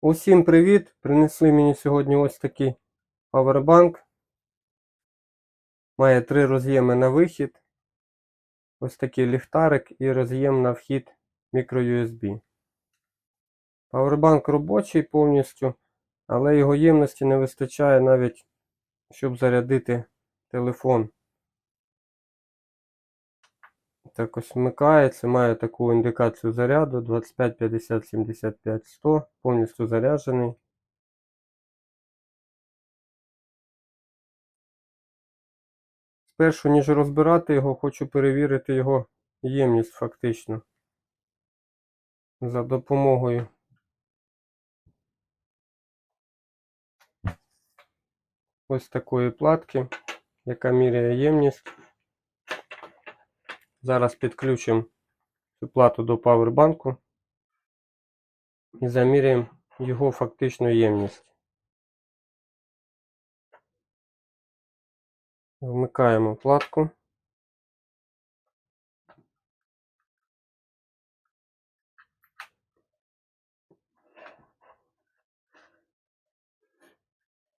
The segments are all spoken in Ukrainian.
Усім привіт! Принесли мені сьогодні ось такий павербанк. Має три роз'єми на вихід. Ось такий ліхтарик і роз'єм на вхід microUSB. Павербанк робочий повністю, але його ємності не вистачає навіть, щоб зарядити телефон. Так ось вмикається, має таку індикацію заряду 25, 50, 75, 100, повністю заряджений. Спершу, ніж розбирати його, хочу перевірити його ємність фактично. За допомогою ось такої платки, яка міряє ємність. Зараз підключимо цю плату до павербанку і заміряємо його фактичну ємність. Вмикаємо платку.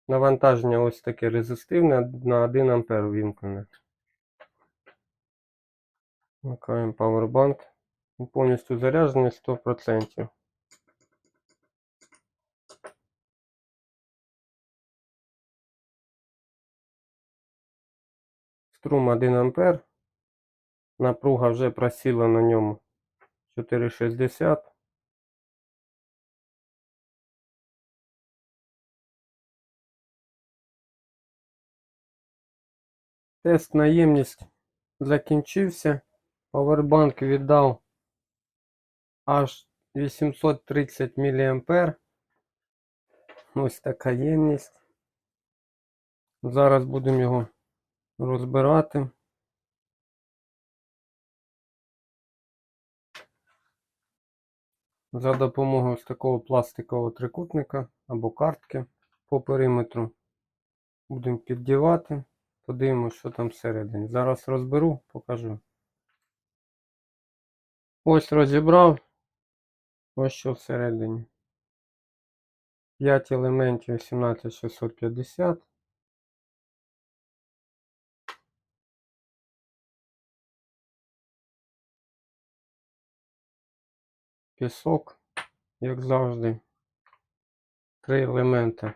Навантаження ось таке резистивне на 1 А вімкнене. Вмикаємо. Він повністю заряджений 100%. Струм 1 А. Напруга вже просіла на ньому 4,60. Тест на ємність закінчився. Павербанк віддав аж 830 мА. Ось така ємність. Зараз будемо його розбирати. За допомогою ось такого пластикового трикутника або картки по периметру. Будемо піддівати. Подивимось, що там всередині. Зараз розберу, покажу. Ось розібрав. Ось що всередині. 5 елементів 18650. Пісок, як завжди. Три елементи.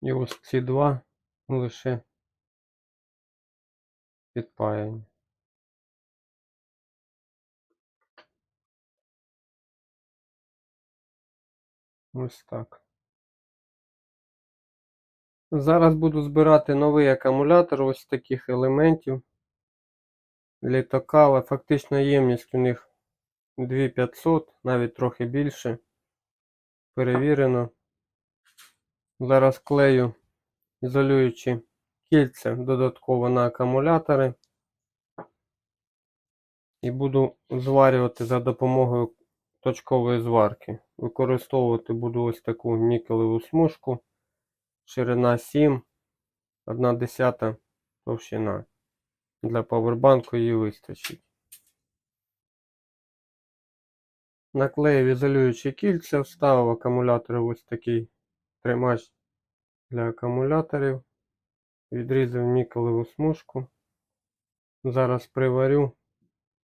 І ось ці два лише підпаяні. Ось так. Зараз буду збирати новий акумулятор ось таких елементів. Літака, але фактична ємність у них 2500, навіть трохи більше. Перевірено. Зараз клею ізолюючи кільця додатково на акумулятори. І буду зварювати за допомогою точкової зварки. Використовувати буду ось таку нікелеву смужку. Ширина 7, 1 десята товщина. Для павербанку її вистачить. Наклеїв ізолюючі кільця, вставив акумулятор ось такий тримач для акумуляторів. Відрізав нікелеву смужку. Зараз приварю,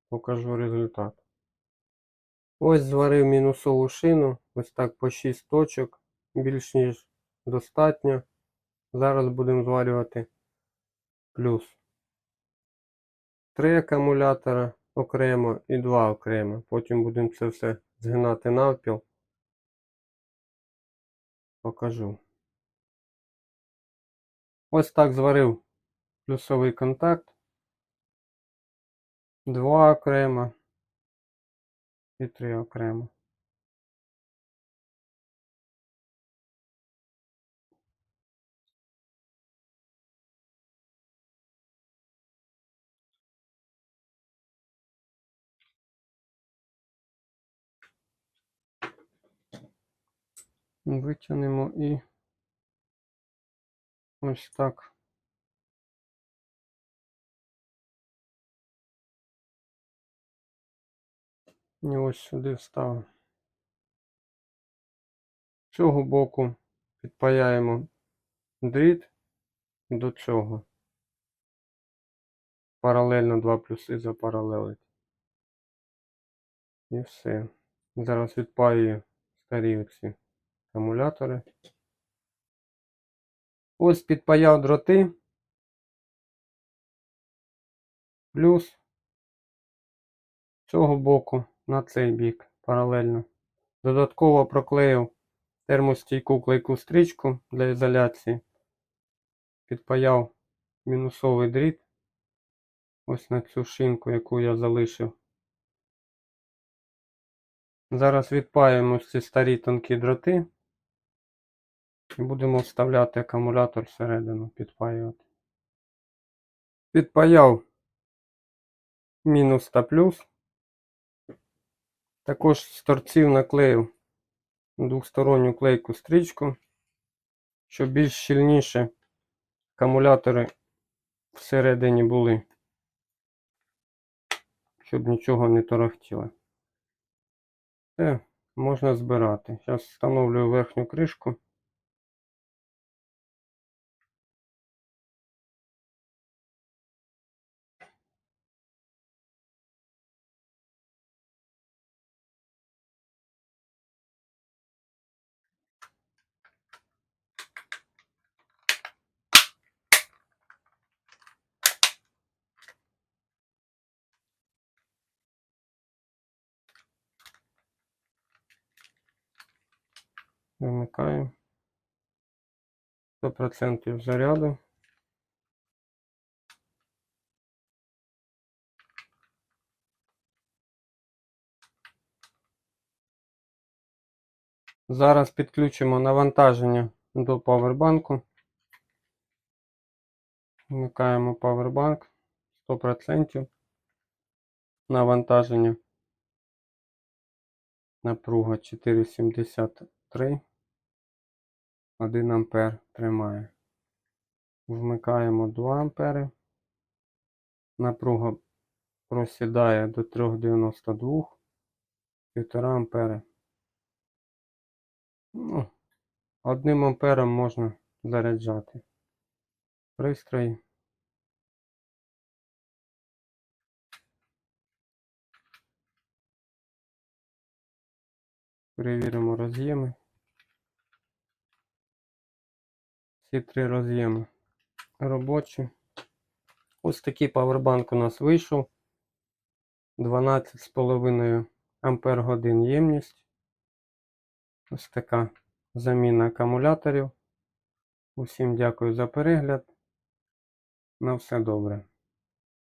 покажу результат. Ось зварив мінусову шину, ось так по 6 точок, більш ніж достатньо. Зараз будемо зварювати плюс. Три акумулятора окремо і два окремо. Потім будемо це все згинати навпіл. Покажу. Ось так зварив плюсовий контакт. Два окремо і три окремо. Витягнемо і ось так. І ось сюди вставив. З цього боку підпаяємо дріт до цього. Паралельно два плюси запаралелить. І все. Зараз відпаюю старі оці акумулятори. Ось підпаяв дроти. Плюс з цього боку на цей бік паралельно. Додатково проклеїв термостійку клейку стрічку для ізоляції. Підпаяв мінусовий дріт. Ось на цю шинку, яку я залишив. Зараз відпаємо ці старі тонкі дроти. І будемо вставляти акумулятор всередину, підпаювати. Підпаяв мінус та плюс. Також з торців наклеїв двохсторонню клейку стрічку, щоб більш щільніше акумулятори всередині були, щоб нічого не торохтіло. Можна збирати. Зараз встановлюю верхню кришку. Вимикаю. 100% заряду. Зараз підключимо навантаження до павербанку. Вмикаємо павербанк 100%. Навантаження. Напруга 4,73. 1 ампер тримає. Вмикаємо 2 ампери. Напруга просідає до 3,92. 1,5 ампери. Ну, одним ампером можна заряджати пристрої. Перевіримо роз'єми. Всі три роз'єми робочі. Ось такий павербанк у нас вийшов. 12,5 ампер годин ємність. Ось така заміна акумуляторів. Усім дякую за перегляд. На все добре.